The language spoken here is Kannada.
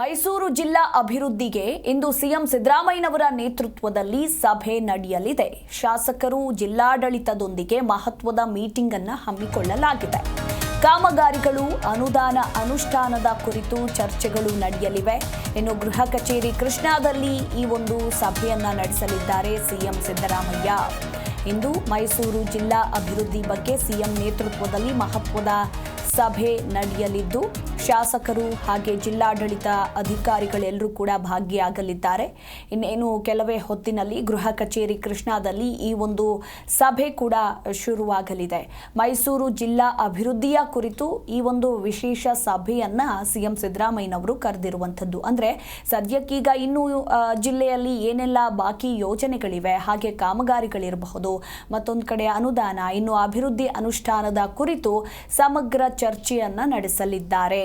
ಮೈಸೂರು ಜಿಲ್ಲಾ ಅಭಿವೃದ್ಧಿಗೆ ಇಂದು ಸಿಎಂ ಸಿದ್ದರಾಮಯ್ಯನವರ ನೇತೃತ್ವದಲ್ಲಿ ಸಭೆ ನಡೆಯಲಿದೆ. ಶಾಸಕರು ಜಿಲ್ಲಾಡಳಿತದೊಂದಿಗೆ ಮಹತ್ವದ ಮೀಟಿಂಗ್ ಅನ್ನು ಹಮ್ಮಿಕೊಳ್ಳಲಾಗಿದೆ. ಕಾಮಗಾರಿಗಳು, ಅನುದಾನ ಅನುಷ್ಠಾನದ ಕುರಿತು ಚರ್ಚೆಗಳು ನಡೆಯಲಿವೆ. ಇನ್ನು ಗೃಹ ಕಚೇರಿ ಕೃಷ್ಣಾದಲ್ಲಿ ಈ ಒಂದು ಸಭೆಯನ್ನ ನಡೆಸಲಿದ್ದಾರೆ ಸಿಎಂ ಸಿದ್ದರಾಮಯ್ಯ. ಇಂದು ಮೈಸೂರು ಜಿಲ್ಲಾ ಅಭಿವೃದ್ಧಿ ಬಗ್ಗೆ ಸಿಎಂ ನೇತೃತ್ವದಲ್ಲಿ ಮಹತ್ವದ ಸಭೆ ನಡೆಯಲಿದ್ದು ಶಾಸಕರು ಹಾಗೆ ಜಿಲ್ಲಾಡಳಿತ ಅಧಿಕಾರಿಗಳೆಲ್ಲರೂ ಕೂಡ ಭಾಗಿಯಾಗಲಿದ್ದಾರೆ. ಇನ್ನೇನು ಕೆಲವೇ ಹೊತ್ತಿನಲ್ಲಿ ಗೃಹ ಕಚೇರಿ ಕೃಷ್ಣಾದಲ್ಲಿ ಈ ಒಂದು ಸಭೆ ಕೂಡ ಶುರುವಾಗಲಿದೆ. ಮೈಸೂರು ಜಿಲ್ಲಾ ಅಭಿವೃದ್ಧಿಯ ಕುರಿತು ಈ ಒಂದು ವಿಶೇಷ ಸಭೆಯನ್ನ ಸಿಎಂ ಸಿದ್ದರಾಮಯ್ಯನವರು ಕರೆದಿರುವಂಥದ್ದು. ಅಂದ್ರೆ ಸದ್ಯಕ್ಕೀಗ ಇನ್ನೂ ಜಿಲ್ಲೆಯಲ್ಲಿ ಏನೆಲ್ಲ ಬಾಕಿ ಯೋಜನೆಗಳಿವೆ, ಹಾಗೆ ಕಾಮಗಾರಿಗಳಿರಬಹುದು, ಮತ್ತೊಂದು ಕಡೆ ಅನುದಾನ, ಇನ್ನು ಅಭಿವೃದ್ಧಿ ಅನುಷ್ಠಾನದ ಕುರಿತು ಸಮಗ್ರ ಚರ್ಚೆಯನ್ನ ನಡೆಸಲಿದ್ದಾರೆ.